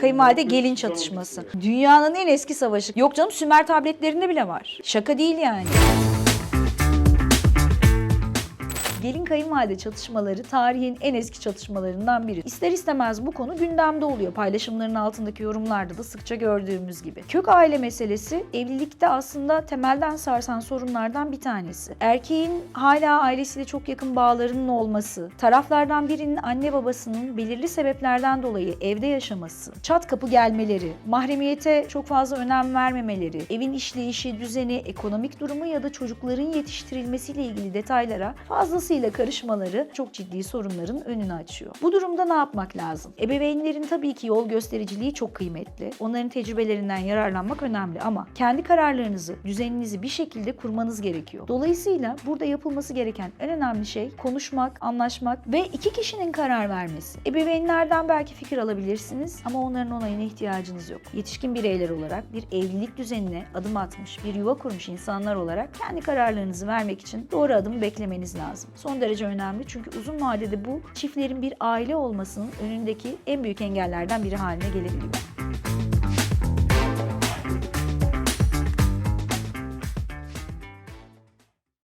Kayınvalide gelin çatışması. Dünyanın en eski savaşı. Yok canım Sümer tabletlerinde bile var. Şaka değil yani. Gelin kayınvalide çatışmaları tarihin en eski çatışmalarından biri. İster istemez bu konu gündemde oluyor. Paylaşımların altındaki yorumlarda da sıkça gördüğümüz gibi. Kök aile meselesi evlilikte aslında temelden sarsan sorunlardan bir tanesi. Erkeğin hala ailesiyle çok yakın bağlarının olması, taraflardan birinin anne babasının belirli sebeplerden dolayı evde yaşaması, çat kapı gelmeleri, mahremiyete çok fazla önem vermemeleri, evin işleyişi, düzeni, ekonomik durumu ya da çocukların yetiştirilmesiyle ilgili detaylara fazlasıyla karışmaları çok ciddi sorunların önünü açıyor. Bu durumda ne yapmak lazım? Ebeveynlerin tabii ki yol göstericiliği çok kıymetli. Onların tecrübelerinden yararlanmak önemli ama kendi kararlarınızı, düzeninizi bir şekilde kurmanız gerekiyor. Dolayısıyla burada yapılması gereken en önemli şey konuşmak, anlaşmak ve iki kişinin karar vermesi. Ebeveynlerden belki fikir alabilirsiniz ama onların onayına ihtiyacınız yok. Yetişkin bireyler olarak bir evlilik düzenine adım atmış, bir yuva kurmuş insanlar olarak kendi kararlarınızı vermek için doğru adımı beklemeniz lazım. Son derece önemli çünkü uzun vadede bu çiftlerin bir aile olmasının önündeki en büyük engellerden biri haline gelebiliyor.